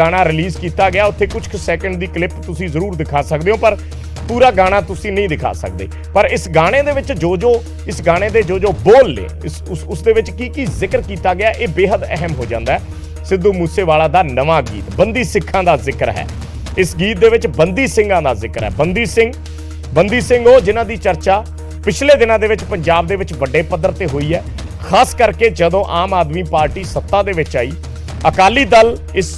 ਗਾਣਾ ਰਿਲੀਜ਼ ਕੀਤਾ ਗਿਆ, ਉੱਥੇ ਕੁਝ ਕੁ ਸੈਕਿੰਡ ਦੀ ਕਲਿੱਪ ਤੁਸੀਂ ਜ਼ਰੂਰ ਦਿਖਾ ਸਕਦੇ ਹੋ, ਪਰ ਪੂਰਾ ਗਾਣਾ ਤੁਸੀਂ ਨਹੀਂ ਦਿਖਾ ਸਕਦੇ। ਪਰ ਇਸ ਗਾਣੇ ਦੇ ਵਿੱਚ ਜੋ ਜੋ, ਇਸ ਗਾਣੇ ਦੇ ਜੋ ਜੋ ਬੋਲ ਨੇ, ਇਸ, ਉਸ ਉਸ ਦੇ ਵਿੱਚ ਕੀ ਕੀ ਜ਼ਿਕਰ ਕੀਤਾ ਗਿਆ, ਇਹ ਬੇहद ਅਹਿਮ ਹੋ ਜਾਂਦਾ ਹੈ। ਸਿੱਧੂ ਮੂਸੇਵਾਲਾ ਦਾ ਨਵਾਂ ਗੀਤ, ਬੰਦੀ ਸਿੱਖਾਂ ਦਾ ਜ਼ਿਕਰ ਹੈ। ਇਸ ਗੀਤ ਦੇ ਵਿੱਚ ਬੰਦੀ ਸਿੰਘਾਂ ਦਾ ਜ਼ਿਕਰ ਹੈ। ਬੰਦੀ ਸਿੰਘ ਬੰਦੀ ਸਿੰਘ ਉਹ ਜਿਨ੍ਹਾਂ ਦੀ ਚਰਚਾ ਪਿਛਲੇ ਦਿਨਾਂ ਦੇ ਵਿੱਚ ਪੰਜਾਬ ਦੇ ਵਿੱਚ ਵੱਡੇ ਪੱਧਰ ਤੇ ਹੋਈ ਹੈ। ਖਾਸ ਕਰਕੇ ਜਦੋਂ ਆਮ ਆਦਮੀ ਪਾਰਟੀ ਸੱਤਾ ਦੇ ਵਿੱਚ ਆਈ, ਅਕਾਲੀ ਦਲ ਇਸ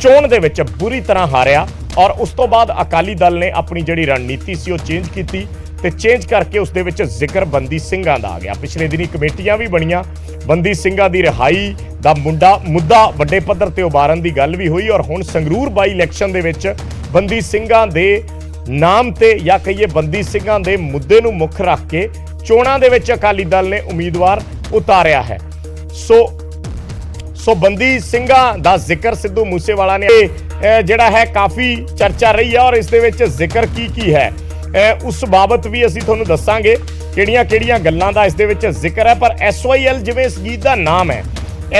ਚੋਣ ਦੇ ਵਿੱਚ ਬੁਰੀ ਤਰ੍ਹਾਂ ਹਾਰਿਆ ਔਰ ਉਸ ਤੋਂ ਬਾਅਦ ਅਕਾਲੀ ਦਲ ਨੇ ਆਪਣੀ ਜਿਹੜੀ ਰਣਨੀਤੀ ਸੀ ਉਹ ਚੇਂਜ ਕੀਤੀ ਤੇ ਚੇਂਜ ਕਰਕੇ ਉਸ ਦੇ ਵਿੱਚ ਜ਼ਿਕਰ ਬੰਦੀ ਸਿੰਘਾਂ ਦਾ ਆ ਗਿਆ। ਪਿਛਲੇ ਦਿਨੀ ਕਮੇਟੀਆਂ ਵੀ ਬਣੀਆਂ, ਬੰਦੀ ਸਿੰਘਾਂ ਦੀ ਰਿਹਾਈ ਦਾ ਮੁੰਡਾ, ਮੁੱਦਾ ਵੱਡੇ ਪੱਧਰ ਤੇ ਉਭਾਰਨ ਦੀ ਗੱਲ ਵੀ ਹੋਈ ਔਰ ਹੁਣ ਸੰਗਰੂਰ ਬਾਈ ਇਲੈਕਸ਼ਨ ਦੇ ਵਿੱਚ ਬੰਦੀ ਸਿੰਘਾਂ ਦੇ ਨਾਮ ਤੇ ਜਾਂ ਕਹੀਏ ਬੰਦੀ ਸਿੰਘਾਂ ਦੇ ਮੁੱਦੇ ਨੂੰ ਮੁੱਖ ਰੱਖ ਕੇ ਚੋਣਾਂ ਦੇ ਵਿੱਚ ਅਕਾਲੀ ਦਲ ਨੇ ਉਮੀਦਵਾਰ ਉਤਾਰਿਆ ਹੈ। ਸੋ ਸੋ ਬੰਦੀ ਸਿੰਘਾਂ ਦਾ ਜ਼ਿਕਰ ਸਿੱਧੂ ਮੂਸੇਵਾਲਾ ਨੇ ਜਿਹੜਾ ਹੈ ਕਾਫੀ ਚਰਚਾ ਰਹੀ ਹੈ ਔਰ ਇਸ ਦੇ ਵਿੱਚ ਜ਼ਿਕਰ ਕੀ ਕੀ ਹੈ। ਉਸ ਬਾਬਤ ਵੀ ਅਸੀਂ ਤੁਹਾਨੂੰ ਦੱਸਾਂਗੇ ਕਿਹੜੀਆਂ ਕਿਹੜੀਆਂ ਗੱਲਾਂ ਦਾ ਇਸ ਦੇ ਵਿੱਚ ਜ਼ਿਕਰ ਹੈ, ਪਰ SYL ਜਿਵੇਂ ਇਸ ਗੀਤ ਦਾ ਨਾਮ ਹੈ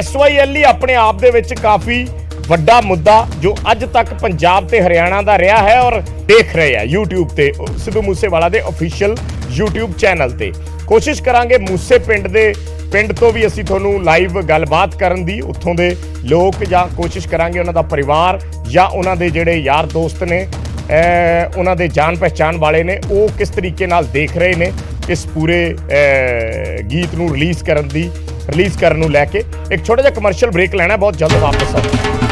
SYL ਹੀ ਆਪਣੇ ਆਪ ਦੇ ਵਿੱਚ ਕਾਫੀ ਵੱਡਾ ਮੁੱਦਾ ਜੋ ਅੱਜ ਤੱਕ ਪੰਜਾਬ ਤੇ ਹਰਿਆਣਾ ਦਾ ਰਿਹਾ ਹੈ ਔਰ ਦੇਖ ਰਹੇ ਆ YouTube ਤੇ, ਸਿੱਧੂ ਮੂਸੇਵਾਲਾ ਦੇ ਅਫੀਸ਼ੀਅਲ YouTube ਚੈਨਲ ਤੇ। ਕੋਸ਼ਿਸ਼ ਕਰਾਂਗੇ ਮੂਸੇ ਪਿੰਡ ਦੇ ਪਿੰਡ ਤੋਂ ਵੀ ਅਸੀਂ ਤੁਹਾਨੂੰ ਲਾਈਵ ਗੱਲਬਾਤ ਕਰਨ ਦੀ, ਉੱਥੋਂ ਦੇ ਲੋਕ ਜਾਂ ਕੋਸ਼ਿਸ਼ ਕਰਾਂਗੇ ਉਹਨਾਂ ਦਾ ਪਰਿਵਾਰ ਜਾਂ ਉਹਨਾਂ ਦੇ ਜਿਹੜੇ ਯਾਰ ਦੋਸਤ ਨੇ ਉਹਨਾਂ ਦੇ ਜਾਣ ਪਹਿਚਾਨ ਵਾਲੇ ਨੇ, ਉਹ ਕਿਸ ਤਰੀਕੇ ਨਾਲ ਦੇਖ ਰਹੇ ਨੇ ਇਸ ਪੂਰੇ ਗੀਤ ਨੂੰ ਰਿਲੀਜ਼ ਕਰਨ ਦੀ ਰਿਲੀਜ਼ ਕਰਨ ਨੂੰ ਲੈ ਕੇ। ਇੱਕ ਛੋਟਾ ਜਿਹਾ ਕਮਰਸ਼ੀਅਲ ਬ੍ਰੇਕ ਲੈਣਾ ਬਹੁਤ ਜਲਦ ਵਾਪਸ ਆਉਂਦੇ।